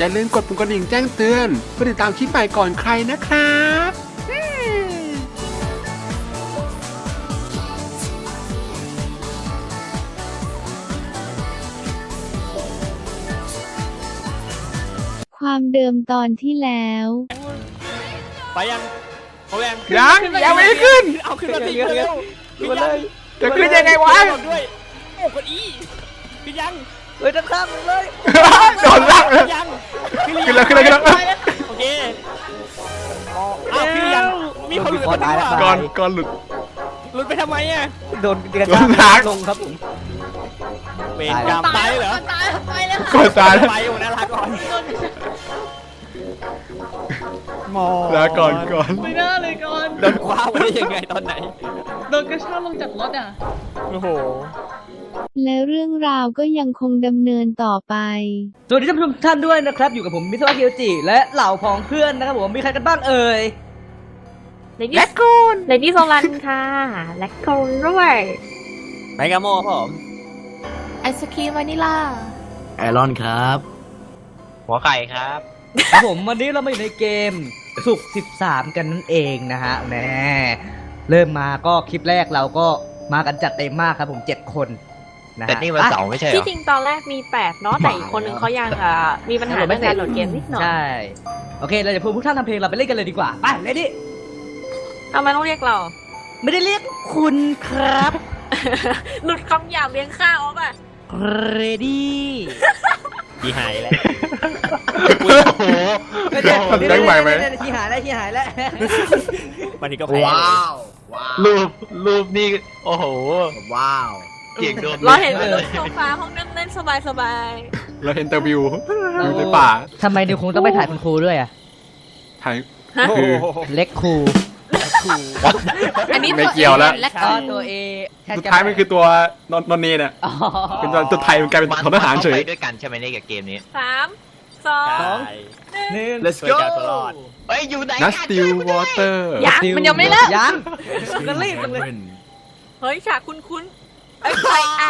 อย่าลืมกดปุ่มกระดิ่งแจ้งเตือนเพื่อติดตามคลิปใหม่ก่อนใครนะครับอืมความเดิมตอนที่แล้ว ไปยังเขาแรงยังยังไม่ได้ขึ้น เอาขึ้นมาสิเร็วขึ้นมาเลยจะขึ้นยังไงวะบอกด้วยโอ้กดอีขึ้นยัง เฮ้ยด้านข้างเลยโดนลากเลยขึ้นยังขึ้นแล้วขึ้นแล้วขึ้นแล้วโอเคอ้าวขึ้นยังมีคนหลุดคมานตายแล้วก่อนก่อนหลุดหลุดไปทำไมอะโดนกระโดชานลากลงครับผมเวรกรรมตายเหรอตายไปแล้วกดตายแล้วไปอยู่นะลาก่อนหมอลาก่อนก่อนไม่น่าเลยก่อนโดนคว้าไว้ได้ยังไงตอนไหนโดนกระชากลงจากรถอะโอ้โห และเรื่องราวก็ยังคงดำเนินต่อไป สวัสดีท่านผู้ชมทุกท่านด้วยนะครับ อยู่กับผมมิสวะเคียวจิ และเหล่าพ้องเพื่อนนะครับผมมีใครกันบ้างเอ่ยเลดี้กูนเลดี้โซลันค่ะแลคกูนด้วยไปกาโมครับผมไอศครีมวานิลาไอรอนครับ หัวไข่ครับ ครับผมวันนี้เรามาอยู่ในเกมสุก13 กันนั่นเองนะฮะแหมเริ่มมาก็คลิปแรกเราก็มากันจัดเต็มมากครับผม 7 คน นะฮะแต่นี่วันเสาร์ไม่ใช่เหรที่อ จริงตอนแรกมี8เนาะแต่อีกคนนึงเขายังอะมีปัญหาเรื่องการโหลดเกมนิดหน่อยใช่ โอเค เราจะพูดพวกท่านทำเพลงเราไปเล่นกันเลยดีกว่า ไปเลยดิทำไมต้องเรียกเรา ไม่ได้เรียกคุณครับหลุดคำหยาบเลี้ยงข้าวอะ ready ยีหายแล้วโอ้โหแบงค์ใหม่ไหม ที่หายแล้วที่หายแล้ววันนี้ก็แพ้ว้าวรูปรูปนี่ โอ้โห ว้าว เสียงโดนเราเห็นเป็นโซฟาห้องนั่งเล่นสบายสบายเราเห็นแต่วิววิวในป่าทำไมนิวคงต้องไปถ่ายคุณครูด้วยอะ ถ่ายโอ้คือโหเล็กครูอันนี้ไม่เกี่ยวแล้วและอ๋อตัวเอสุดท้ายมันคือตัวนอนนอนเนนอะอ๋อเป็นตัวตัวไทยมันกลายเป็นมันทหารเฉไปยด้วยกันใช่ไหมเนี่ยกับเกมนี้สามสองได้หนึ่ง let's ช่วย go กันตลอดเฮ้ยอยู่ไหนนัสกันติลวอเตอร์ยังมันยังไม่เลิกยังก็รีบจังเลยเฮ้ยฉากคุ้นๆ ไอ้ยใครอะ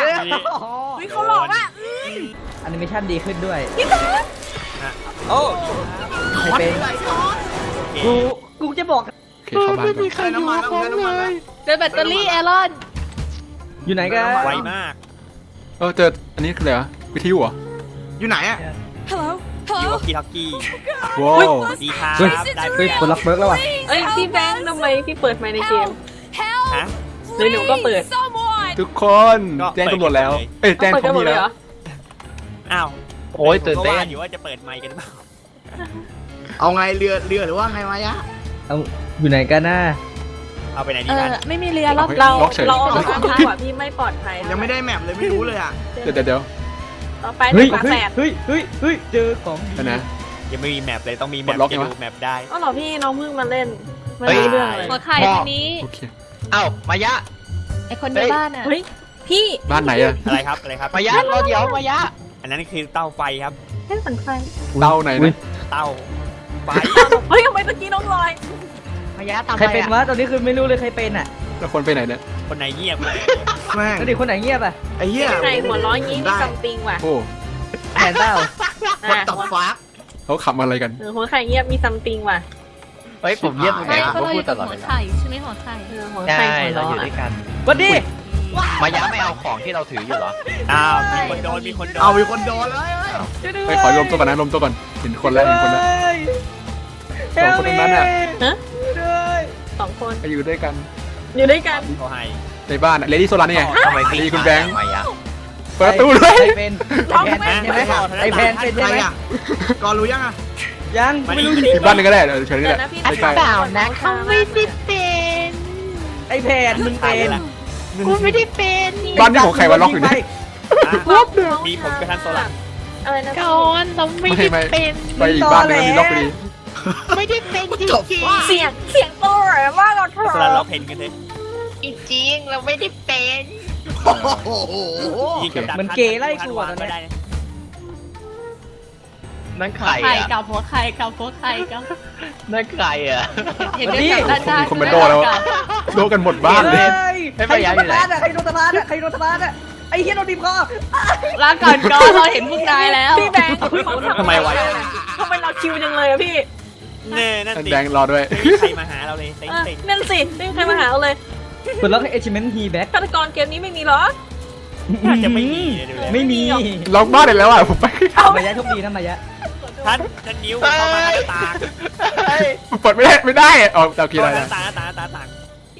เฮ้ยเขาหลอกว่าแอนิเมชันดีขึ้นด้วยโอ้ไม่เป็นกูกูจะบอกโอเคเข้าบ้านก่อนใช้น้ำมันแล้วใช้น้ำมันแล้วเจอแบตเตอรี่แอรอน อยู่ไหนกันไวมาก เออเจออันนี้คืออะไรวะวิทยุเหรออยู่ไหนอะยูวอกี้ท็อกกี้ว้าวสวัสดีครับเฮ้ยได้เฮ้ยคนรักเบิร์กแล้วว่ะ เอ้ย พี่แบงค์ทำไมพี่เปิดไมค์ในเกมฮะ หรือหนูก็เปิด ทุกคนก็แจ้งตำรวจแล้ว เอ้ยแจ้งเปิดเขากันหมมีดเลยแล้ว เหรออ้าวโอ้ยตื่นเต้นผมก็ว่าอยู่ว่าจะเปิดไมค์กันหรือเปล่าเอาไงเรือเรือหรือว่าไงมายะเอาอยู่ไหนกันน่ะเอาไปไหนดีเอกัอน ไม่มีเรือรอบเราเราออกจากทางดีกว่าพี่ไม่ปลอดภัยยังไม่ได้แมปเลยไม่รู้เลยอะเดี๋ยวเดี๋ยวเดี๋ยวต่อไปเฮ้เป็ยนฝาเฮ้ยแฝดเฮ้ยเฮ้ยเฮ้ยเจอของดีเดี๋ยวนะ ยังไม่มีแมปเลยต้องมีแมปลปดล็อกจะไงวะดูแมปได้ อ๋อเหรอพี่น้องเพิ่งมาเล่นไม่เฮ้ยรู้เรื่องเลย หัวไข่คนนี้ โอเค เอ้ามายะ ไอคนในบ้านอะเฮ้ยพี่บ้านไหนอะอะไรครับอะไรครับมายะรอเดี๋ยวมายะ อันนั้นคือเต้าไฟครับ เล่นสันไฟเต้าไหนนะเต้าไฟเฮ้ยทำไมเมื่อกี้น้องลอยมายะทำใครเป็นวะตอนนี้คือไม่รู้เลยใครเป็นอะแล้วคนไปไหนเนี่ยคนไหนเงียบแม่งแล้วดิคนไหนเงียบอะไอ้เหี้ยใครหัวร้อยงี้มีซัมติงว่ะโอ้แผนเต้าวัดตับฟักเขาขับอะไรกันเออหัวไข่เงียบมีซัมติงว่ะเฮ้ยผมเงียบตรงไหนผมก็พูดตลอดเวลาใช่ไหมหัวไข่เออหัวใช่ไข่หัวเราร้ออยู่นด้วยกัน วันดีมายะไม่เอาของที่เราถืออยู่เหรอ อ้าวมีคนโดนมีคนโดนเอามีคนโดนเลย ไปขอรวมตัวก่อนนะรวมตัวก่อนเห็นคนแล้วเห็นคนแล้ว สองคนตรงนั้นน่ะสองคนไปอยู่ด้วยกันอยู่ด้วยกันเขาให้ในบ้านเลดี้โซลานี่ไง ทำไมดีคุณแบงค์ มายะเปิดประตูด้วยใครเป็นไอแพนใช่ไหมไอแพนเป็นใครใช่ไหมอะก่อนรู้ยังอะยังมาไม่นี่รู้อีกบ้านหนึงก็ได้เดี๋ยวเชิญนี่เดี๋แหยวละนะพี่ใกล้เปล่านะเขาไม่ได้เป็น ไอแพนมึงเป็น กูไม่ได้เป็นๆบ้านที่ของใครวะล็อกอยู่นี่มีผมกับท่านโซลันอะไรนะก่อนเราไม่ไม่ได้ไม่เป็นไปอีกบ้านหนึงมีล็อกพอดีไม่ได้เป็นจริงเสียงเสียงโตแหลมากเราเถโซลันเราอะเพนกันเลยๆจริงๆเราไม่ได้เป็น โอ้โห ยิงกับดักมันเกย์ไล่กูอะตอนก็เนี้ย ได้นะ นั่นใครไข่อะกับหัวไข่กับหัวไข่กับนั่นใครอะ เห็นด้วยกันด้านด้านคนเป็นโดแล้ว โดนกันหมดบ้านเลยใครโดนสะพานอะใครโดนสะพานอะใครโดนสะพานอะไอ้เฮียโดนบีบคอลาก่อนก่อนเราเห็นพวกนายแล้วพี่แบงค์เขาทำไมวะ ทำไมเราคิวจังเลยอะพี่แน่นั่นท่านสิแบงค์รอด้วย ไม่มีใครมาหาเราเลยเต็งเออเต็งนั่นสิไม่มีใครมาหาเราเลยเปิดล็อกให้ achievement he back ฆาตกรเกมนี้ไม่มีเหรอ น่าจะไม่มีเลยดูแล้วไม่มี ล็อกบ้านได้แล้วอะผมไปมายะโชคดีนะมายะ ท่านท่านนิ้วเข้ามาหน้าต่างเปิดไม่ได้ไม่ได้อ๋อโอเคเข้าได้มาหได้น้าต่างหน้าต่างหน้าต่าง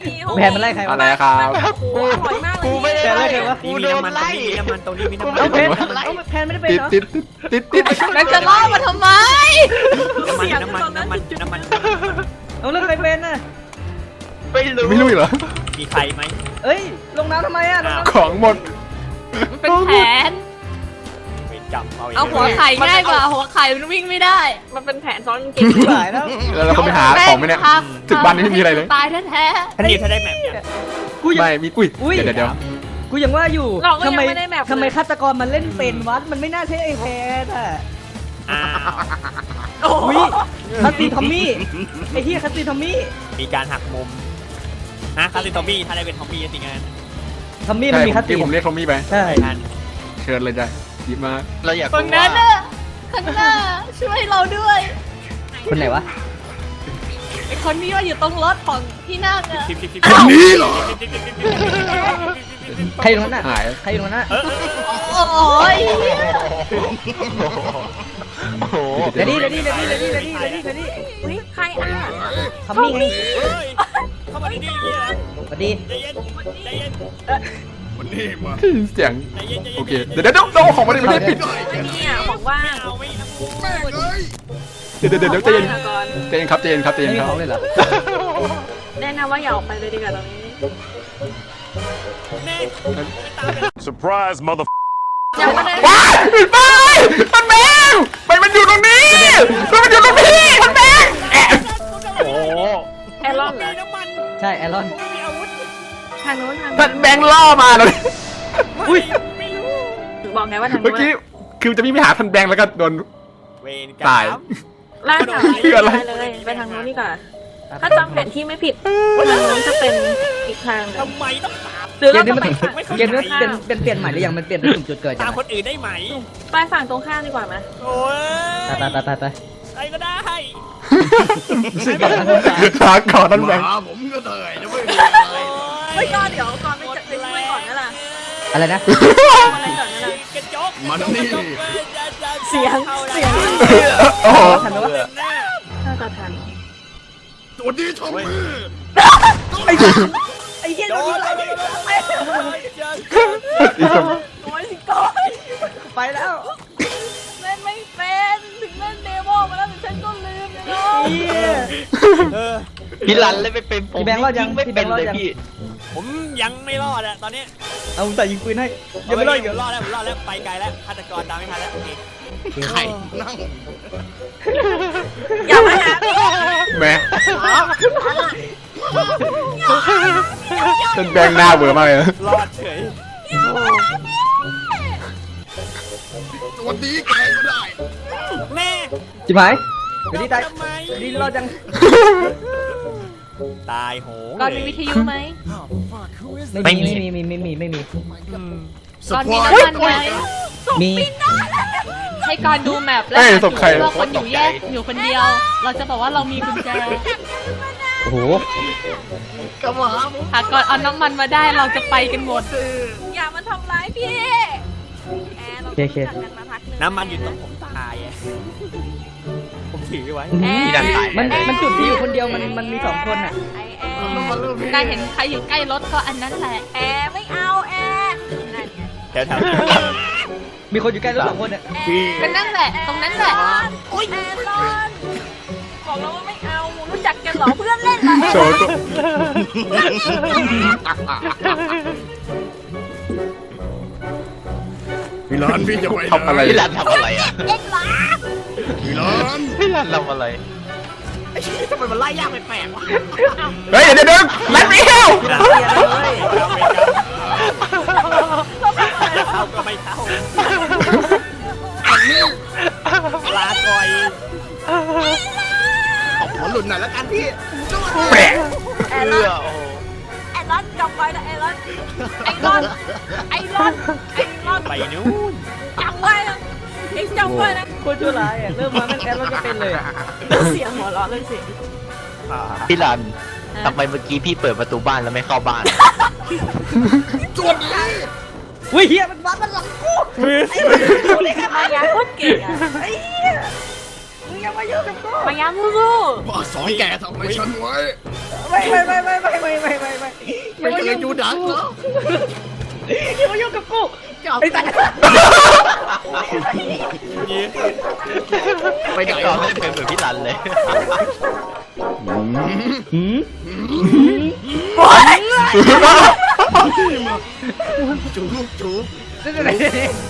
พี่แผนมันไล่ใครวะ อะไรครับ โอ้โหอร่อยมากเลยกูไม่ได้แต่ไล่ไล่ใครวะนี่มีน้ำมันตรงนี้มีน้ำมันตรงนี้มีน้ำมันเอาน้ำเพมันนเอาแพนไม่ได้เป็นติดเหรอติดติดติดติดแล้วจะล่อมาทำไม น้ำมันน้ำมันน้ำมันน้ำมันเอาเรื่องใครเป็นน่ะไม่รู้ไม่รู้อีกเหรอ มีใครไหมเอ้ยลงน้ำทำไมอะลงน้ำของหมด มันเป็นแผนเป็น จับเอาเอาหัวไข่ง่ายกว่าหัวไข่มันวิ่งไม่ได้ มันเป็นแผนซ้อนเกมหายแล้วแล้วเราก็ไปหาของไหมเนี่ยถึงบ้านนี้ไม่มีอะไรเลยตายแท้ท่านนิ้วถ้าได้แมปยังกูยังไม่มีอุ้ยอุ้ยเดี๋ยวเดี๋ยวเดี๋ยวกูยังว่าอยู่เราก็ทำยังไมไม่ได้แมปเลยทำไมฆาตกรมันเล่นเป็นวัดมันไม่น่าใช่ไอ้แพนอะอ้าวโอ้โหอุ้ยคัตตีทอมมี่ไอ้เฮียคัตตีทอมมี่มีการหักมุมฮะคาสิทอมบี้ถ้าได้เป็นทอมบี้จริงๆนะทอมมี่มันใช่มีคัตตีที่ผมเรียกทอมมี่ไปใช่ท่านเชิญเลยจ้ะ ดีมากเราอยากๆตรรู้งนั้นว่าน่ะข้างหน้าช่วยเราด้วยคนไหนวะ ไอคนนี้ว่าอยู่ตรงรถของที่นั่งอะทิปทิปทิปคนนี้เหรอใครอยู่ตรงนั้นน่ะ หายใครอยู่ตรงนั้นน่ะเออโอ้ยโอ้โหเดี๋ยวนี้เดี๋ยวนี้เดี๋ยวนี้เดี๋ยวนี้เดี๋ยวนี้เดี๋ยวนี้เดี๋ยวนี้อุ้ยใครอะทอมมี่ไงเฮ้ยเข้ามาดีๆอย่างนี้นะสวัสดีใจเย็นใจเย็น เสียงใจเย็นใจเย็นโอเคเดี๋ยวเดี๋ยวเดี๋ยวเอาของมาดิไม่ได้ปิดเนี่ยบอกว่าไม่เอาไม่เอาเดี๋ยวเดี๋ยวเดี๋ยวใจเย็นฆาตกรใจเย็นครับใจเย็นครับใจไม่เย็นมีครับของเลยเหรอแนะนำว่าอย่าออกไปเลยดีกว่าตรงนี้แม่ไม่ตามเลย Surprise, mother. ยังไม่ได้ว้ายปิดไฟมันแบงไปมันอยู่ตรงนี้มันอยู่ตรงนี้มันแบงแอะโอ้โหแอรอนเหรมีอน้ำมันใช่แอรอนไม่มีอาวุธทางโน้นทางท่านแบงล่อมาเลยอุ้ยไม่รู้ บอกไงว่าทางเมื่อโน้นกี้คือจะมีไปหาท่านแบงค์แล้วก็โดน เวรกรรม ตายล่ากกลับคืออะไรไปเลยไปทางโน้นดีกว่า ถ้าจำแผนที่ไม่ผิดทางโน้นจะเป็นอีกทางหนึ่งทำไมต้องตาม หรือเกเรามนี้จะมันไปฝั่งไม่เข้าใจเกมนี้เป็นเป็นเปลี่ยนใหม่หรือยังมันเปลี่ยนเป็นสุ่มจุดเกิดจัตางมอะคนอื่นได้ไหม ไปฝั่งตรงข้ามดีกว่าไหมโอ้ยไปไปไปไปใครก็ได้รู้สึกอย่างนั้นสงสารหาก่อนท่านแบงค์ผมก็เหนื่อยนะเว้ย ไม่ก็เดี๋ยวก่อนไปจัดไปช่วยก่อนนั่นแหละอะไรนะ อะไรก่อนนั่นแหละกระจกมันนี่ เสียงเสียงโอ้โหทันไหมวะหน้าน่าจะทันสวัสดีทอมมี่ไอ้เหี้ยไอ้เหี้ยโดโดนนยิงเลเลยยโอ้ยสิก้อยไปแล้วเล่นไม่เป็นถึงเล่นเดโมมาแล้วแต่ฉันก็ลืมเลยเนาะเหี้ยเออพี่รันเลยไม่เป็นผมพี่แบงค์รอดยังไม่พี่แบเป็งนค์รอดเลยยังพี่ ผมยังไม่รอดอะตอนนี้เอาแต่ยิงปืนให้ยังไม่รอดอีกผเหรมอรอดแล้วผมรอดแล้วไปไกลแล้วฆาตกรตามไม่ทันแล้วโอเคไข่นั่งอย่ามาหาพี่แหม่ท่านแบงค์หน้าเบื่อมากเลยนะรอดเฉยสวัสดีแกก็ได้แม่จิ๋มหายเดี๋ยวนี้ตายทำไมเดี๋ยวนี้รอดยัง ตายโหงก่อนเลมียวิทยุไหม ไม่มีไม่มีไม่มีไม่มีอืมก่อนมีน้ำมันไหมมี ให้ก่อนดูแมปแล้วเอ้ยศพใคร ว่าคนอยู่แยกอยู่คนเดียว เราจะบอกว่าเรามีกุญแจโอ้โหกระหม่อมหากก่อนเอาน้ำมันมาได้เราจะไปกันหมด อย่ามาทำร้ายพี่แอร์เราจัดกันมาพักนึงน้ำมันอยู่ตรงผมตายอะผม ถือไว้แอร์พี่ดันตายมันมันจุดที่อยู่คนเดียวมันมันมีสองคนอะไอแอร์น้ำมันเริ่มนายเห็นใครอยู่ใกล้รถก็อันนั้นแหละแอร์ไม่เอาแอร์นั่นไงแถวแถวมีคนอยู่ใกล้รถสองคนอะก็นั่นแหละตรงนั้นแหละโอ้ยแอร์ร้อนบอกแล้วว่าไม่เอารู้จักกันเหรอเพื่อนเล่นเหรอโชว์ตัวพี่ร้านพี่จะไปทำอะไรพี่รันทำอะไรอะพี่ร้าน พี่รันทำอะไรทำไมมันไล่ยากแปลกๆวะเฮ้ยเดี๋ยวเดี๋ยวรัดไม่เข้าเข้าก็ไม่เข้าลาก่อยตบหัวหลุดหน่อยแล้วกันพี่แปะแอร์เพื่ร้ออนโอ้โหแอร์ร้อนจำไว้นะแอร์ร้อนแออ้รอนไอ้รอนไอ้รอนไปนู่นจำไว้นะ เอ็งจำไว้นะโคตรชั่วร้ายอะ เริ่มมาแม่งแอดแล้วก็เป็นเลยอะเสียงหัวเราะเลยเสียงอ่าพี่รันทำไมเมื่อกี้พี่เปิดประตูบ้านแล้วไม่เข้าบ้าน อุ้ยเฮียมันวัดมันหลังกูมายาโคตรเก่งอะมึงอย่ามาเยอะกับกูมายาสู้บอกสอนแกทำไมฉันไว้ไม่ไม่ไม่ไม่ไม่ไม่ไม่ไม่ไม่ไม่เคยอยู่ดักเหรอ อย่ามายุ่งกับกูไอ้สัตว์ไปไหนก่อนเล่นเป็นเหมือนพี่รันเลยหืมจูบจูบนี่ไหน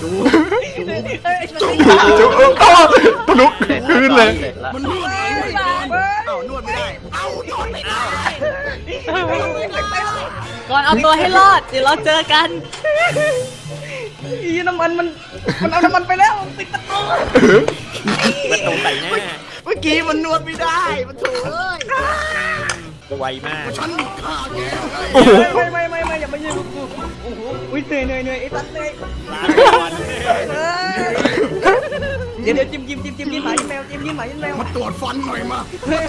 จูบจุ๊บอ้าวทะลุพื้นเลย มันนวดไม่ได้ เอ้านวดไม่ได้ เอ้านวดไม่ได้ ก่อนเอาตัวให้รอด เดี๋ยวเราเจอกัน อีน้ำมันมันมันเอาน้ำมันไปแล้วปิดประตูประตูใส่หน้า เมื่อกี้มันนวดไม่ได้ มันถูเอ้ย ไวมาก ฉันฆ่าแกไงโอ้โหไม่ไม่ไม่ไม่อย่ามายุ่งกับกูโอ้โหอุ้ยเหนื่อยเหนื่อยเหนื่อยไอ้สัตว์เหนื่อยลาก่อนเดี๋ยวเดี๋ยวจิ้มจิ้มจิ้มจิ้มยิ้มหมายิ้มแมวจิ้มยิ้มหมายิ้มแมวมาตรวจฟันหน่อยมา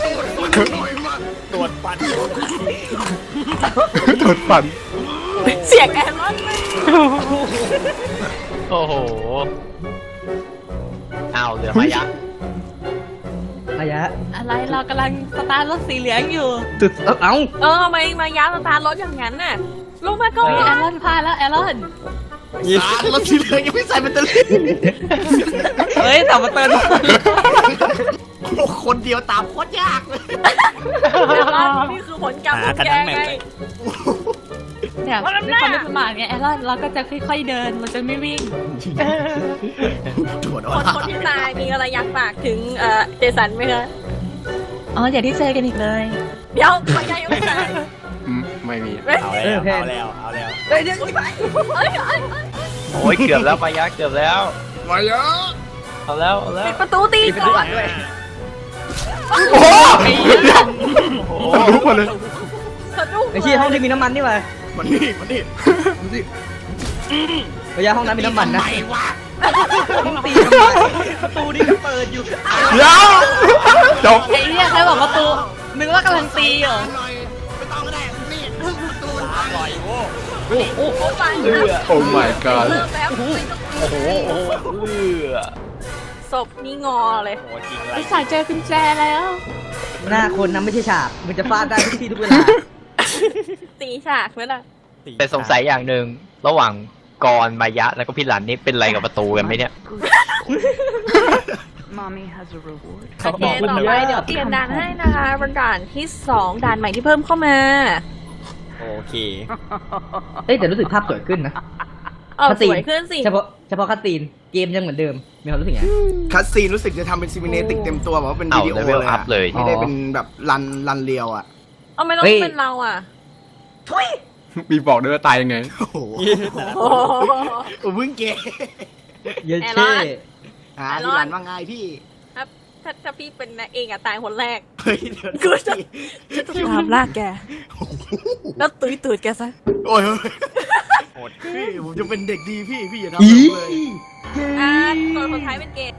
ตรวจฟันหน่อยมาตรวจฟันตดฝัน เสียงแอนรอนเลยโอ้โหอ้าวเหลือมายะ อายะ อะไรเรากำลังสตาร์ทรถสีเหลืองอยู่ ตึกเอ้าเอ้าเออทำไมมายาสตาร์ทรถอย่างนั้นน่ะลงมาก่อเฮ้ยแอนนรอนพลาดแล้วแอนรอนสารแล้วทีเหลือยังไม่ใส่แบตเตอรี่เฮ้ยแต่มาเตือนโอ้คนเดียวตามโคตรยากเลยแอนรอนนี่คือผลกรรมของแกไง เนี่ยด้วยความไม่ประมาทไงแอนรอนเราก็จะค่อยๆเดินเราจะไม่วิ่งตรวจคว่านคนที่ตายมีอะไรอยากฝากถึงเอ่อเจสันไหมคะ อ๋ออย่าได้เจอกันอีกเลย เดี๋ยวมายายังไม่ตายอืมไม่มี เอาแล้วเอาแล้วเอาแล้วเฮ้ยเดี๋ยวเอ้ยเอ้ยเอ้ยโอ้ยเกือบแล้วมายะเกือบแล้วมาเยอะเอาแล้วเอาแล้วปิดประตูตีก่อนโอ้โหทะลุมาเลย สะดุ้งไอ้ชี้ยห้องที่มีน้ำมันนี่หว่า มันนี่มันนี่มันนี่ระยะห้องน้ำมีน้ำมันนะทำไมวะมึงตีทำไมประตูนี่ก็เปิดอยู่เดี๋ยวจบไอ้เนี่ยใครบอกประตูนึกว่ากำลังตีเหรอหน่อยไม่ต้องก็ได้นี่ประตูมันพังปล่อยโว้โอ้โหโอ้ตายเลือโอ้ my god เริ่มแล้วโอ้โหโอ้โหเลือศพนี่งอเลยโหจริงไร ไอ้สายเจอกุญแจแล้ว หน้าคนนะไม่ใช่ฉาก มันจะฟาดได้ทุกที่ทุกเวลา ตีฉากไหมล่ะแต่สงสัยอย่างหนึ่งระหว่างกรมายะแล้วก็พี่รันนี่เป็นอะไรกับประตูกันไหมเนี่ยโอเคต่อไปเดี๋ยวเปลี่ยนด่านให้นะคะเป็นด่านที่สองด่านใหม่ที่เพิ่มเข้ามาโอเคเอ้ยแต่รู้สึกภาพสวยขึ้นนะเออคัสสซีนวยขึ้นสิ เฉพาะเฉพาะคัสซีนเกมยังเหมือนเดิมมีความรู้สึกไงคัสซีนรู้สึกจะทำเป็นซิมิเนติกเต็มตัวแบบว่าเป็นเอาวิดีโอเลเวลเลยอัอะพเลยไม่ได้เป็นแบบรันรันเรียวอะ เอาไม่ต้องเฮ้ย เป็นเราอะมีบอกด้วยว่าตายยังไง โอ้โหโอ้โหโอ้มึงเก๋เยอะแอรเช่อนอ่าที่รันว่าไงพี่ ถ้าถ้าถ้าพี่เป็นนายเองอะตายคนแรก เฮ้ยเดี๋ยวกูจะจะ ตามลากแก แล้วตุยตูดแกซะ โอ้ยโหด พี่ผมจะเป็นเด็กดีพี่พี่อย่าทำอีผมเลยอ่าตัวสุดท้ายเป็นเกย์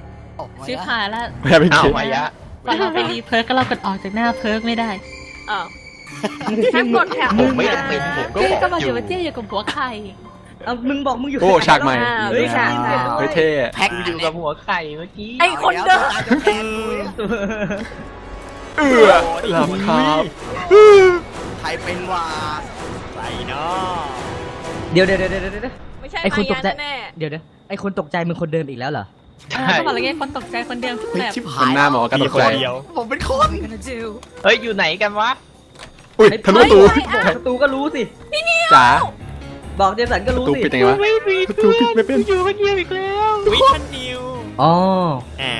ชิบหายแล้วไม่ใช่เป็นอ้าเกวมมายะ ตอนเราไปรีเพิร์กก็เรากดออกจากหน้าเพิร์กไม่ได้ อ้าว แค่กดแถบผมไม่จำเป็นผมก็เจ๊บอกก็มาออยู่ยู่ว่าเจ๊อยู่กับหัวไข่เอามึงบอกมึงอยู่โอ้ฉากใหม่อ่าเฮ้ยฉากใหม่เฮ้ยเท่แพ็กอยู่กับหัวไข่เมื่อกี้ไอคนเดิมตายจะแทนกูเนี่ยเอือหลับครับใครเป็นว่าใส่เนาะเดี๋ยวเดี๋ยวเดี๋ยวเดี๋ยวเดี๋ยวไม่ใช่ไอ้คนตกใจมายาแน่เดี๋ยวเดี๋ยวไอคนตกใจมึงคนเดิมอีกแล้วเหรอเออก็บอกแล้วไงคนตกใจคนเดิมทุกเฮ้ยแบบชิบมัหานยหน้าหมอกระตมีกคนใจเดียวผมเป็นคนเฮ้ยอยู่ไหนกันวะ อุ้ยทะลุตูประตูก็รู้สิ จ๋าบอกเจสันก็ประรู้ตูสิปิดยังไงวะประตูปิดไม่เป็น อยู่คนเดียวอีกแล้ววิชันนิวอ๋อ อ่า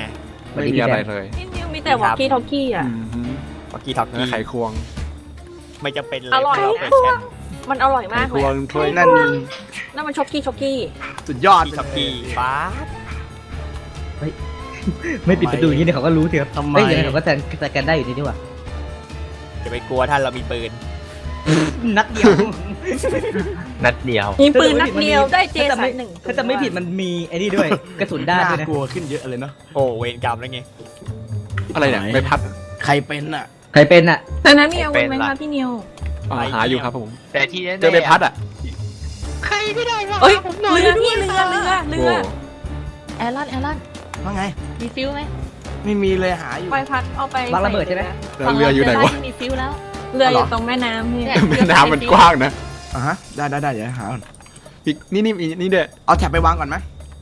ไม่มีอะไรเลยนี่นิวมีแต่วอกกี้ทอกกี้อะ อืมฮึเมื่อกี้ท็อกแล้วกี้ไขควงไม่จำเป็นเลยอร่อยเรานะเป็นแชมป์มันอร่อยไขมากคเลวยงอะถ้วยนั่นนั่นมันช็อกกี้ช็อกกี้สุดยอดที่ท็อกกี้ฟ้า ไม่ปิดประตูอย่างนี้เดี๋ยวเขาก็รู้สิครับทำไม เฮ้ยยังไงเขาก็แซงสแกนได้อยู่ดีนี่หว่า อย่าไปกลัวท่านเรามีปืน นัดเดียวนัดเดียว มีปืนนัดเดียวได้เจถ้าจะสัไม่นหนึ่งถ้าจะไม่ผิดมันมีไอ้นี่ด้วย กระสุนด้านด้วยน่านะกลัวขึ้นเยอะเลยเนาะโอ้เวรกรรมแล้วไงอะไรเนี่ยใบพัดใครเป็นอะใครเป็นอะแต่นั้นมีอาวุธไหมคะพี่นิวอ๋อหาอยู่ครับผม แต่ที่แน่ๆเจอใบพัดอะใครก็ได้มาเอ้ยหาผมหน่อยเรือพี่เรือเรือเรือโว้แอรอนแอรอนว่าไงมีฟิลไหม ไม่มีเลยหาอยู่ไปพัดเอาไปวางระเบิดใช่ไหม แล้วเรืออยู่ไหนวะที่มีฟิลแล้ว เรืออยู่ตรงแม่น้ำพี่เนี่ยแม่น้ำมันกว้างนะอะฮะ ได้ได้ได้เดี๋ยวหาก่อนอีกนี่นี่มีนี่เด้อเอาแท็บไปวางก่อนไหม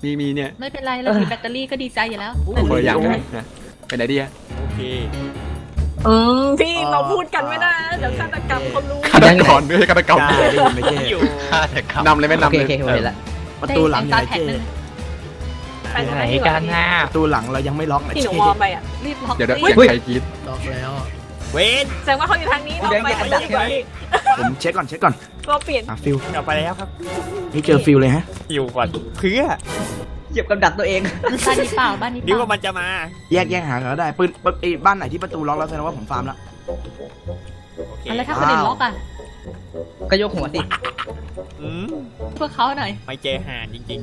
มีมีเนี่ยไม่เป็นไรเรามีแบตเตอรี่ก็ดีใจอยู่แล้วคนละอย่างกันนะไปไหนดีอะโอเค อืมพี่เราพูดกันไม่ได้นะเดี๋ยวฆาตกรรมเขารู้ ฆาตกรด้วยฆาตกรรมได้ได้ยินไหมเจ๊อยู่ฆาตกรรมนำเลยไหม่นำโอเคเลโอยเคผมเห็นละประตูหลังอยู่ไหนแท็กเจ๊นึง ไปตรงไหนนั้นดีกกัว่านนะประตูหลังเรายังไม่ล็อกนะที่หเจ๊นูวอลไปอะรีบล็อกเดี๋ยวเดี๋ยวสิเสียงใครกรีดล็อกแล้ว เวรแสดงว่าเขาอยู่ทางนี้เราไปแดงแยกกันดักดีกว่าใช่ไหมผมเช็คก่อนเช็คก่อนเราเปลี่ยนอะฟิลกลับไปแล้วครับนี่เจอฟิลเลยฮะอยู่ก่อนเพื่อเหยียบกับดักตัวเอง บ้านนี้เปล่าบ้านนี้เปนึกว่าล่ามันจะมาแยกแยกหากันก็ได้ปืนปืนไอ้บ้านไหนที่ประตูล็อกแล้วแสดงว่าผมฟาร์มแล้วโอเคแล้วถ้าคนอื่นล็อกอะ ก็ยกหัวสิอืมเพื่อเขาหน่อยไม่เจอห่านจริง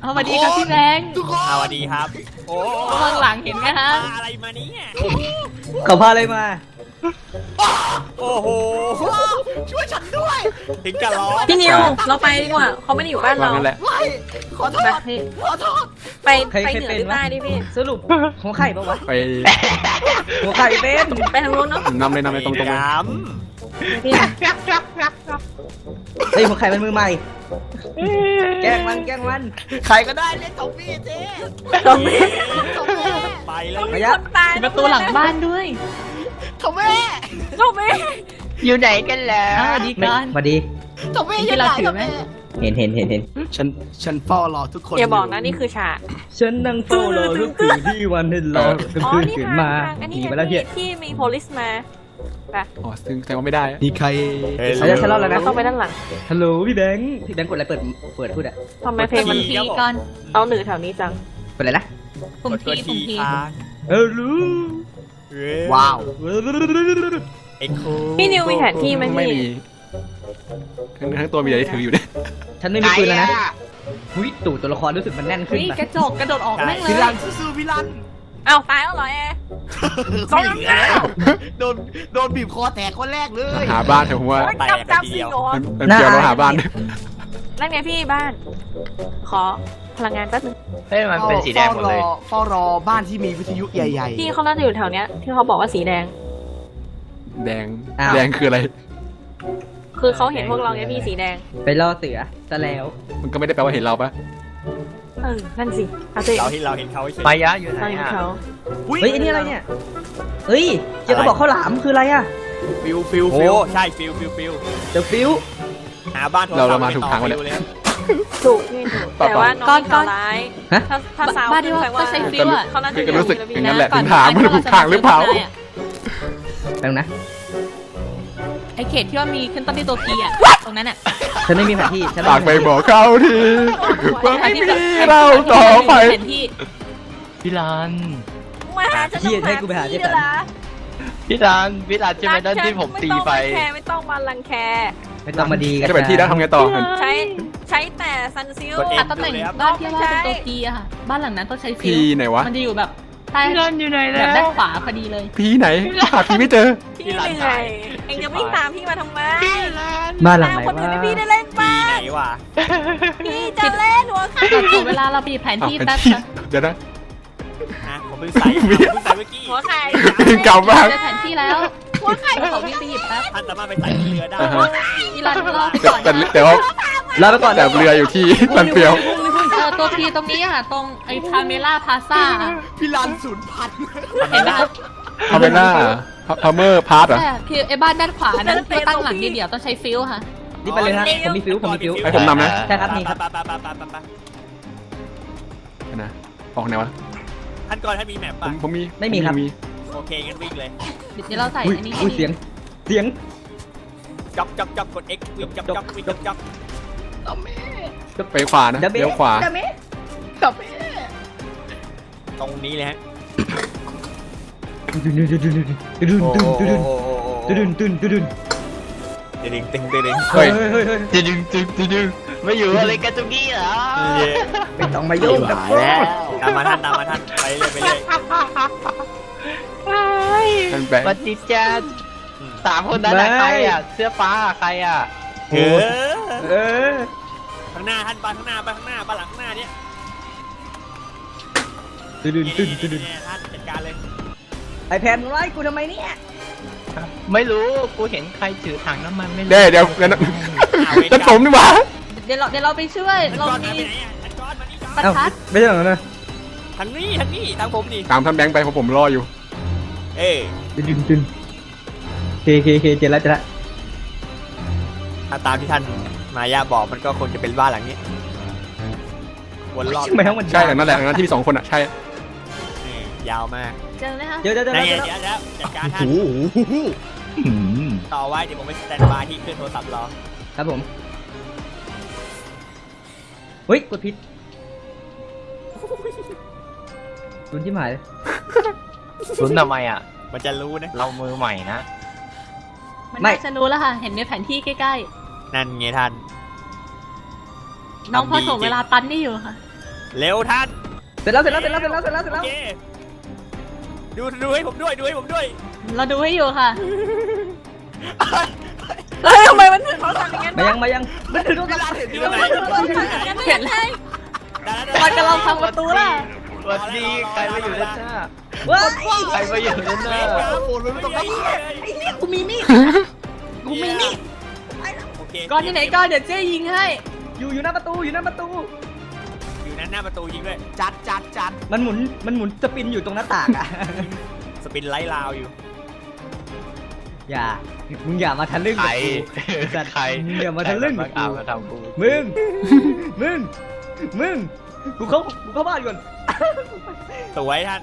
เอาสวัสดีครับพี่แบงค์ๆสวัสดีครับ โอ้ระวังหลังเห็นไหมฮะ มาอะไรมาเนี่ย เขาพาอะไรมา โอ้โหช่วย ฉันด้วยถึงกับร้องพี่นิวเราไปดีกว่าเขาไม่ได้อยู่บ้านวางเรานั่นแหละไปพี่ไปใครไปใครเหนือเป็นหรือวะใต้ดิพี่สรุปหัวไข่ปะวะไปหัวไข่เป็นไปทางนู้นเนาะนำเลยนำเลยตรงตรงๆเลยย้พี่เฮ้ยหัวไข่เป็นมือใหม่แกล้งมันแกล้งมันใครก็ได้เล่นของพี่เจ๊ตรงนี้ำไปเลยระมียะคนตายเป็นประตูหลังบ้านด้วยเขาไม่ อยู่ไหนกันแล้อ่าววสวัสดีก่อน สวัสดีที่เราถือไหมเห็นเห็นเห็นเห็นฉันฉันเฝ้ารอทุกคนอย่าบอกนะนี่คือฉาก ฉันนั่งเฝ้ารอทุกคืนที่วันที่รอกลางอ๋อคืนนี่ตื่นทางมาทางอันหนี้นีไงไปแล้วเฮีที่ยที่มีโพลิสมาอ๋อซึ่งแสดงว่าไม่ได้อะมีใครเอาละฉันเล่าแล้วนะต้องไปด้านหลังฮัลโหลพี่แบงค์พี่แบงค์กดอะไรเปิดเปิดพูดอะทำไมเพลงมันทีก่อนเอาหนือแถวนี้จังเปิดอะไรนะปุ่มทีปุ่มทีค้างเออรู้เว้ยว้าว เอ็กโคพี่นิวมีแผนที่ไหมไม่พี่มีทั้งทั้งตัวมีอะไรที่ถืออยู่เนี่ยฉันไม่มีปืนแล้วนะหุ้ยตู่ตัวละครรู้สึกมันแน่นขึ้นนี่นะกระจกกระโดดออกแม่งเลพี่ยรันสู้ๆพี่รันเอ้าตายแล้วเหรอแอร์สองแล้วโดนโดนบีบคอแตกคนแรกเลยหาบ้านเถอะผมว่าโอ๊ยจับจับสิโหมันมันเกี่ยวเราหาบ้านนั่นไงพี่บ้าน ขอพลังงานแป๊บนึงเฮ้ยมันเป็นสีแดงหมดเลยเฝ้ารอบ้านที่มีวิทยุใหญ่พี่เขาน่าจะอยู่แถวเนี้ยที่เขาบอกว่าสีแดง แดงแดงคืออะไร คือเขาเห็นพวกเราไงพี่สีแดง ไปล่อเสือซะแล้ว มันก็ไม่ได้แปลว่าเห็นเราปะเออ นั่นสิเอาสิเราเห็นเราเห็นเขาใช่มายะอยู่ไหนเราอยู่อะเขาๆเฮ้ยอันนี้อะไรเนี่ย เฮ้ยเจ้าก็บอกข้าวหลามคืออะไรอะฟิลฟิลโอ้ฟิลใช่ฟิลฟิลฟิลเดอะฟิวหาบ้านโทรศัพท์เราเรามาถูกทางไปวะเนี่ยต่อฟิลเลยถูกพี่ถูกแต่ว่าน้องข่าวร้ายฮะถ้าถ้าสาวบ้านที่ว่าแปลก็ใช้ฟิลอะ เขาน่าจะก็รู้สึกอยู่อย่างแล้วนั้นแหละก่ถึงถามมันถูกทางหรือเปล่า แป๊บนะไอเขตที่ว่ามีขึ้นต้นที่ตัวพีอะ ตรงนั้นอะ ฉันไม่มีแผนที่ฉันฝากไปม่มีแผนที่บอกเขาทีว่าไม่มีเราต่อไป แผนที่พี่รัน มาหาฉันเฮียให้กูไปหาเจ๊สันพี่รัน พี่รันใช่ไหมนั่นที่ผมตีไป ไม่ต้องมารังแคไม่ต้องมาดีกันจะไปที่แล้วทำไงต่อใช้ใช้แต่ซันซิล กด F อะตำแหน่งบ้านที่ว่าเป็นตัวพีอะค่ะ บ้านหลังนั้นต้องใช้ฟิพีลไหนวะ มันจะอยู่แบบ ใต้พี่รันอยู่ไหนแบแล้บวด้านขวาพอดีเลยพีไหนหาพีไม่เจอ พี่เหนื่อยเองจะวิ่งตามพี่มาทำไมบ้านหลังไหนตามคนอื่นให้วะพี่ได้เล่นปีบ้างไหนวะพี่จะเล่นหัวขาขอเวลาเราไปหยิบแผนอ้าวที่เป็นแป๊บที่ค่ะเดี๋ยวนะ ฮะผมเพิ่งใส่ผมเพิ่งใส่เมื่อกี้หัวไข่เก่ามาก เจอแผนที่แล้วหัวไข่ขอวิ่งไปหยิบแป๊บท่านสามารถไปใส่เรือได้อ่าฮะ พี่รันรอไปแต่ก่อนแต่นะแต่ว่าเราไปก่อนแต่เรืออยู่ที่ลันเปียวเออ ตัวพีตรงนี้อะตรงไอ้พาเมล่าพาซ่าพี่รันศูนย์พันเห็นไหมคะพาเมล่าพาเมอร์พาร์ทเหรอแต่คือไอ้บ้านด้านขวานั้นตัวตั้งหลังเดียวๆต้องใช้ฟิลค่ะ นี่ไปเลยฮะผมมีฟิวผมมีฟิวให้ผมนำนะใช่ครับนี่ครับไปไปไปไปไปไปนะออกไหนวะท่านก่อนท่านมีแมปผป่ะมผมมีไม่มีครับโอเคงั้นวิ่งเลยเดี๋ยวเราใส่อุ้ยอันนี้อุ้ยเสียงเสียงจ็อกจ็อกจ็อกกด X วิ่งจ็อกจ็อกวิ่งจ็อกจ็อ กไปขวานะดับเบิลเลี้ยวขวาดับเบิลตรงนี้เลยฮะดุนดุนดุนดุนดุนดุนดุนดุนดุนดุนดุนดุนเดึงตึงตึงตึงเฮ้ยเฮ้ยเฮ้ยจะดึงดึงดึงดึงไม่อยู่อะไรกันตรงนี้เหรอไม่ต้องมายุ่งกับหายแล้วตามมาท่านตามมาท่านไปเรื่อยไปเรื่อยท่านแบงปค์ฏิจจารสามคนนั้นอะใครอะเสื้อฟ้าอะใครอะเออเออ ข้างหน้าท่านไปข้างหน้าไปข้างหน้าไปหลังข้างหน้าเนี่ยตื่นตื่นนี่ตื่นนี่ตื่นนี่ท่านจัดการเลยไอแพนมึงไล่กูทำไมเนี่ยไม่รู้กูเห็นใครถือถังน้ำมันไม่รู้เดี๋ยวเดี๋ยวเดี๋ยวนะนั่นผมนี่หว่าเดี๋ยวเราเดี๋ยวเราไปช่วยท่านเราก้อนมีมาไปไหนอะท่านก้อนมานี่ก่อนประเอ้าทัดไม่ใช่เหรอนะทางนี้ทางนี้ทางผมนี่ตามท่านแบงค์ไปเพราะผมรออยู่ เอ้ยตื่นตื่นตื่นเคเคเคเจอแล้วเจอแล้วถ้าตามที่ท่าน มายาบอกมันก็คงจะเป็นบ้านหลังนี้วนรอบทำไมทั้งมันใช่แต่นั่นแหละอันนั้นที่มีสองคนอะใช่นี่ยาวมากเจอไหมคะเจอเจอเจอนี่เจอเดี๋ยวเดี๋ยวจัดการท่านอืมต่อไว้เดี๋ยวผมไปสแตนบายที่เครื่องโทรศัพท์รอครับผมเฮ้ยกดผิดรุนที่หมายเลยรุ้นทำไมอะ มันจะรู้นะ เรามือใหม่นะ มันน่าจะรู้แล้วค่ะ เห็นในแผนที่ใกล้ นั่นไงท่านๆน้องพอทำดีถ่วงจริงเวลาตันนี่อยู่ค่ะ เร็วท่านเสร็จแล้วเสร็จแล้วเสร็จแล้วเสร็จแล้วเสร็จแล้วเสร็จโอแล้วเคดูดูให้ผมด้วยดูให้ผมด้วยเราดูให้อยู่ค่ะ เฮ้ยทำไมมันถึงเขาทำอย่างนั้นมายังมายังมันถึงต้องที่ตรงไหนเห็นเลยได้แล้วมันกำลังพังประตูล่ะสวัสดีใครมาอยู่ด้านหน้าว้ายใครมาอยู่ด้านหน้าโอนมันไม่ต้องรับกูมีมีดกูมีนี่โอ เคก่อนที่ไหนก่อนเดี๋ยวเจ๊ยิงให้ อยู่อยู่หน้าประตูอยู่หน้าประตู อยู่นั้นหน้าประตูยิงด้วยจัดจัดจัดมันหมุนมันหมุนสปินอยู่ตรงหน้าต่างอะ สปินไล่ลาวอยู่ อย่า มึงอย่ามาทะลึ่งใครกับกูสัตว์ใครมึงอย่ามาทะลึ่งใครกับมากูมาทำกูมึง มึง มึง กูเข้ากูเข้าบ้านก่อน สวยท่าน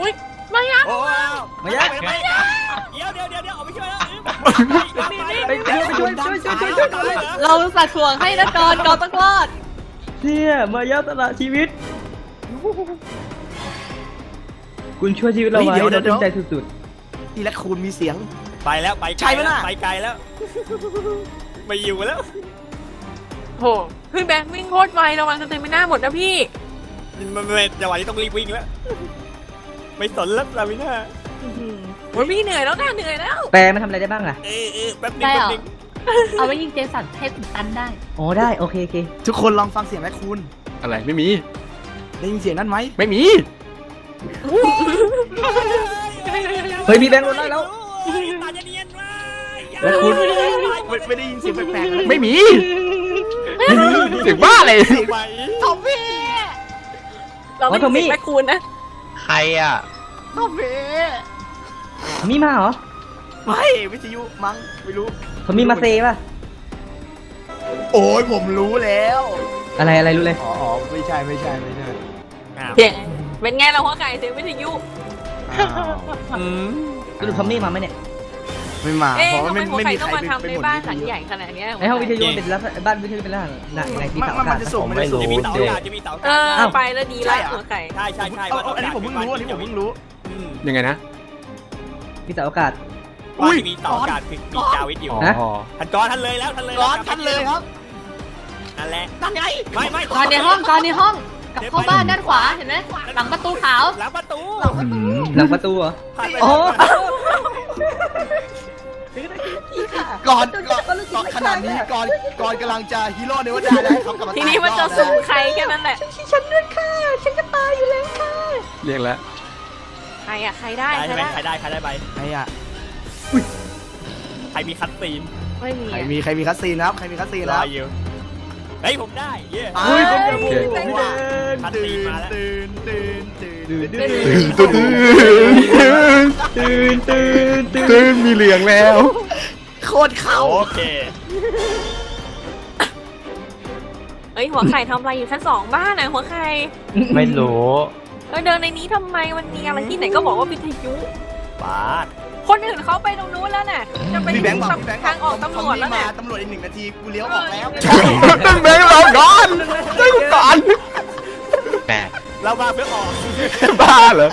อุ้ย ไม่อะโอ้มายักไปไปเดี๋ยวเดี๋ยวเดี๋ยวเดี๋ยวออกไปช่วยแล้วไปช่วยไปช่วยช่วยช่วยช่วยช่วยช่วยเราสัตว์ถ่วงให้นะก่อนก่อนต้องรอดเนี่ยมายาสละชีวิต คุณช่วยชีวิตเราไว้เราตั้งใจสุดทีละคูณมีเสียง ไปแล้วไปใช่ไหมล่ะไปไกลแล้วไม่อยู่แล้วโหพี่แบงค์วิ่งโคตรไวระวังสเตมิน่าหมดนะพี่ มันเป็นจังหวะที่ต้องรีบวิ่งแล้ว ไม่สนแล้วลาวิน่าโอ้ยพี่เหนื่อยแล้วนะเหนื่อยแล้วๆแปรมันทำอะไรได้บ้างล่ะ เออเออแป๊บนึงได้แป๊เหรบอนึงเอาไว้ยิงเจสันเทพถึงตันได้ อ๋อได้โอเคโอเคทุกคนลองฟังเสียงแม่คูณอะไรไม่มี ได้ยินเสียงนั้นไหมไม่มี เฮ้ยมีแบงค์รถได้แล้วตาจะเนียนมากแล้วคุณไม่ไม่ได้ยินเสียงแปลกๆเลยไม่มีเสียงบ้าเลย ไป ทอมมี่เราไม่อ๋อทอมมี่ติดแม่คูณนะ ใครอะโอ้เมมีมาเหรอไม่วิทยุมั้งไม่รู้เขามีมาเซป่ะ โอ้ยผมรู้แล้วอะไรอะไรรู้เลย อ๋ออ๋อไม่ใช่ไม่ใช่ไม่ใช่อ้าวเจ๋งเป็นไงเราหัวไก่เสียงวิทยุ อ้าว อืมสรุปทอมมี่มาไหมเนี่ย ไม่มา เอ๊ะเพราะว่าทำไมไม่หัวไม่ไก่มีต้อใคงรมาทำไปในหมดบ้านวิทหลังยุใหญ่ขนาดเนี้ยในห้องวิทยุมันเป็นลักษณะบ้านวิทยุเป็นลักษณะไหนมีมันเสามันขามันดจะส่งไม่ได้ผมไม่รู้ส่งจะมีเสาเออากาศจะมีเสาเอออ้าวไปแล้วดีใช่ละเหรอหัวไก่ใช่ใช่ใช่เอาเอาอันนี้ผมเพิ่งรู้อันนี้ผมเพิ่งรู้ อืมยังไงนะมีเสาอากาศบ้านที่มีเสาอากาศคือมีจาวิทอยู่อ๋อฮะท่านก้อนท่านเลยแล้วท่านเลยก้อนท่านเลยครับนั่นแหละนั่นไงไม่ไม่ก่อนในห้องก่อนในห้องกลับเข้าบ้านด้านขวาเห็นไหมหลังประตูขาวหลังประตูอืมหลังประตูเหรอ ผ่านไปโอ้ ก่อนก่อนก่อนขนาดนี้ก่อนก่อนกำลังจะฮีโร่เนวดาแล้วเขากลับมาทีนี้มันจะสุ่มใครแค่นั้นแหละฉันด้วยค่ะ ฉันจะตายอยู่แล้วค่ะ เรียกแล้ว ใครอะใครได้ได้ใครใช่ไหมได้ใครได้ใครได้ไปใครอะใครมีคัตซีนไม่มีใครอะมีใครมีคัสซีนครับใครมีคัสซีนรแล้อวอยู่ เฮ้ยผมได้ เย้อุ้ยผมจะโอพูเคดผมว่าคัตซีนมาแล้วตื่นตื่นตื่นตื่นตื่ตื่นนตื่นตื่นตื่นตื่นตื่นมีเหลืองแล้ว โคตรเข้าโอเคเอ้ยหัวไข่ทำอะไรอยู่ชั้นสองบ้านนะหัวไข่ไม่รู้เออเดินในนี้ทำไมมันมีอะไรที่ไหนก็บอกว่าวิทยุบาสคนอื่นเขาไปตรงนู้น แล้วน่ะจะไปพี่แบงค์บอกพี่แบงค์ทางออกตำรวจแล้วมาน่ะ ตำรวจอีกหนึ่งนาทีกูเลี้ยวออกแล้วตั้งแบงค์รอก่อนช่วยกูก่อนแปลกเรามาเพื่อออก บ้าเหรอ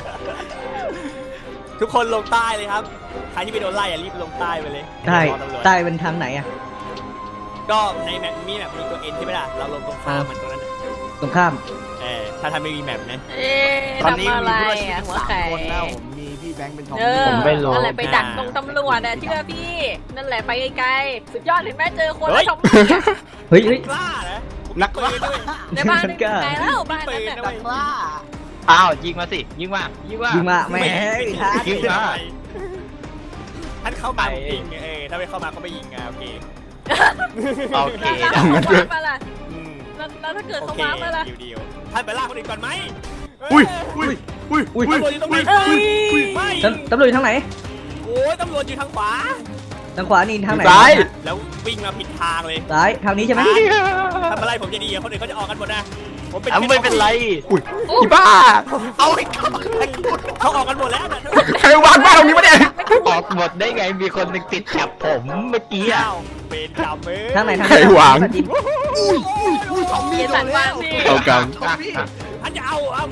ทุกคนลงใต้เลยครับ ใครที่ไปโดนไล่อะรีบลงใต้ไปเลยใต้รอตำรวจใต้เป็นทางไหนอะก็ในแมปมีแมปมีตัวเอ็นใช่ไหมล่ะ เราลงตรงข้ามมันตรงนั้นน่ะตรงข้าม เออถ้าทำไม่มีแมปนะ เอ๊ะตอนนี้ทำอะไรมีผู้รอดชีวิตอะทั้งหัวสามแข็คนนะงผมมีพี่แบงค์เป็นทอมเออผมไม่รู้อะไรไปดักตรงตำรวจอะเชื่อพี่ นั่นแหละไปไกลๆ สุดยอดเห็นไหมเจอคนเฮ้แล้วยทำพี่อะเฮ้ยเฮ้ย กล้านะนักปืล่านด้วยในบ้านฉัไม่นมีกล้าใครแล้วบ้านปืนั้นนน่ะนะนัเว้ยกล่าอ้าวยิงมาสิ ยิงมายิงมา ยิงมาแหม่ไม่ไม่ทันยิงมา ท่านเข้ามายิงเออถ้าไม่เข้ามาก็ไม่ยิงอะโอเคโอเคแล้วได้เขาว้ามาล่ะอืมแล้วแล้วถ้าเกิดโอเขาเคว้ามาล่ะเดียวเดียวท่านไปล่าคนอื่นก่อนไหม อุ้ยอุ้ยอุ้ยอุ้ยตำรวจอยู่ตรงไหนเอ้ยไม่ตำตำรวจอยู่ทางไหน โอ้ยตำรวจอยู่ทางขวา ทางขวานี่ทางไหนซ้าย แล้ววิ่งมาผิดทางเลยซ้ายทางนี้ใช่ไหมทำอะไรผมจะดีอะคนอื่นเขาจะออกกันหมดนะผมเป็นอ้าวไม่เป็นไรอีบ้า เอาไอ้ก่อนเขาออกกันหมดแล้วนะใครวางบ้านตรงนี้วะเนี่ยออกหมดได้ไงมีคนหนึงติดจับผมเมื่อกี้อะเอ้าเป็นกรรมเอ้ยทางไหนทางใครวางจิมอุ้ยอุ้ยทอมมี่เกียรโดสันนแล้วางวพี่เอากรรมอะอะ ท่านจะเอาอะ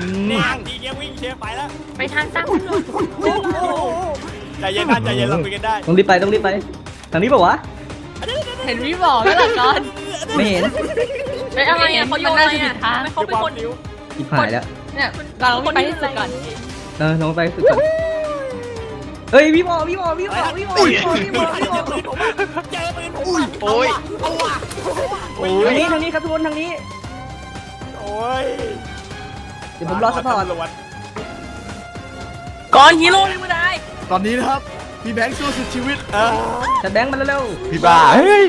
อืมเนี่ยดีเงี้ยวิ่งเชียร์ไปแล้วไปทางตั้งตำรวจใจเย็นท่านใจเย็นเราคุยกันได้ต้องรีบไปต้องรีบไป ทางนี้ป่าวะ เห็นพี่บอกแล้วล่ะก่อนไม่เห็นไปอะไรอะเขาโยนอะไรอะมันน่าจะผิดทางไม่เขาเป็นคนนิ้วจิบหายแล้ว เนี่ยเราต้องไปที่สุดก่อนเออลงไปสุดก่อนเฮ้ยพี่บอพี่บอพี่บอพี่บอพี่บอพี่บอพี่บอเจอปืนผมอุ้ยโอ้ยเอาว่ะโอ้ทายงนี้ทางนี้ครับทุกคนทางนี้โอ้ยเดี๋ยวผมรอซัพพอร์ตตำรวจก่อนฮีโร่เลยไม่ได้ตอนนี้นะครับพี่แบงค์สู้สุดชีวิต เออจัดแบงค์มาเร็วพี่บ้าเฮ้ย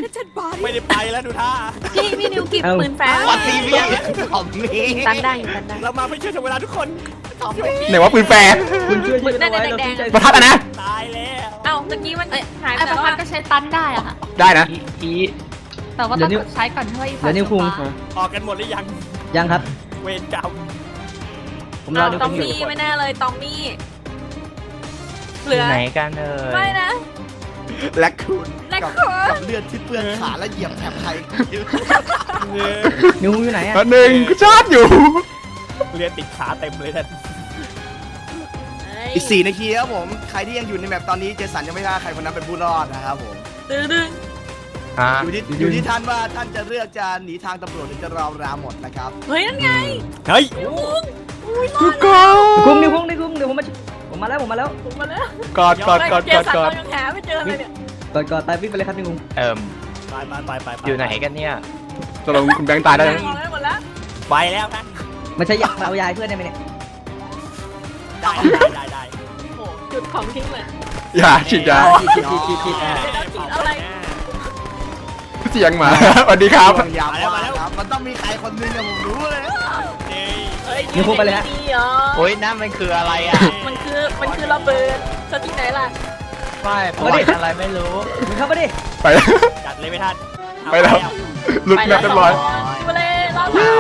ไม่ได้ไปแล้วดูท่าพี่พี่นิวกิบเอ้าปืนแฟร์วัดซีเรียสทอมมี่ตันได้อยู่ตันได้เรามาเพื่อช่วยชมเวลาทุกคนไหนว่าปืนแฟร์ๆคุณช่วยช่วยกันเอาไว้เราแดงๆดีใจประทัดอะนะ ตายแล้วเอ้าตะกี้มันหายไปไอ้ปแล้ระวพัอะดก็ใช้ตันได้อะค่ะได้นะอีอีแต่ว่าต้องใช้ก่อนเพื่ออีกเดี๋ยวนิวคุง ออกกันหมดหรือยัง ยังครับ เวรกรรมผมรอเอ้านิวตอคุมงอยู่มี่ไม่แน่เลยตอมมี่อเหลืยู่อไหนกันเอ่ไม่ยนะและคุณและกับคุณ กับเลือดที่เปื้อนขาและเหยียบแถบไทยนิวคุงอยู่ไหนอะอันหนึ่งก็ชาร์จอยู่เรียนติดขาเต็มเลยท่านอีกสี่นาทีครับผม ใครที่ยังอยู่ในแมปตอนนี้เจสันยังไม่ได้ใครคนนั้นเป็นผู้รอดนะครับผมดื้อดื้ อฮะอยู่ที่อยู่ที่ท่านว่าท่านจะเลือกจะหนีทางตำรวจหรือจะรอเวลาหมดนะครับเฮ้ยนั่นไงเฮ้ยนิวคุงอุ้ยรอทุดกคนิวคุงนนิวคุงนิวคุงเดี๋ยวผมมาผมมาแล้วผมมาแล้วผมมาแล้วกอดกอดกอดเจกอดสันกอดเรายังหาไม่เจอเลยเนี่ยก่อนก่อนไปวิ่งไปเลยครับนิวคุงเอิ่มไปไปไปไปปอยู่ไหนกันเนี่ยตกลงคุณแบงค์ตายได้มไหมองได้หมดแล้วไปแล้วท่านไม่ใช่อยากเอายายเพื่อนได้ไหมเนี่ยได้ได้ได้ได้โอ้โหจุดของทิ้งเลยอย่าฉีดยาฉีดฉีดฉีดฉีดฉีดอ่าแล้วฉีดอะไรเสียงหมา สวัสดีครับมาแล้วมาแล้วมันต้องมีใครคนนึงเนี่ยผมรู้เลยนี่เอ้ยนิวคุงไปเลยฮะ ดีเหรอโอ้ยนั่นมันคืออะไรอะมันคือมันคือระเบิดจะที่ไหนล่ะไม่ปล่อยอะไรไม่รู้ มึงเข้ามาดิไปแล้วจัดเลยไหมท่านไปแล้วหลุดแมปเรียบร้อย ไปเลยรอดแล้ว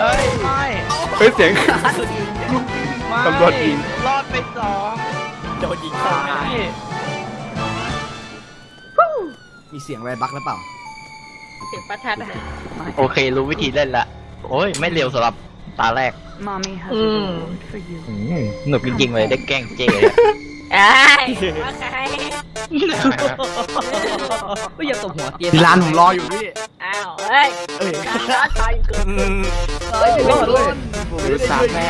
เฮ้ยไม่เฮ้ยเสียงไม่ตำรวจยิง รอดไปสองโดนยิงเข้าหน้าไม่มีเสียงอะไรบั๊กหรือเปล่า เสียงประทัดอะโอเค รู้วิธีเล่นละ โอ้ย ไม่เร็วสำหรับตาแรกอืมอืมหนุกจริงๆเลย ได้แกล้งเจเลยไอ้ว่าใครไม่อยากตบหัวเกียร์พี่ลานผมรออยู่พี่อ้าวเฮ้ยเอ้ยการท้าทายเกิดอืมร้อยรอดด้วยผมรู้สามแม่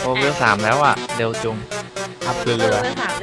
โอ้เวลสามแล้วอะ เร็วจุงครับเรือเบอร์สาม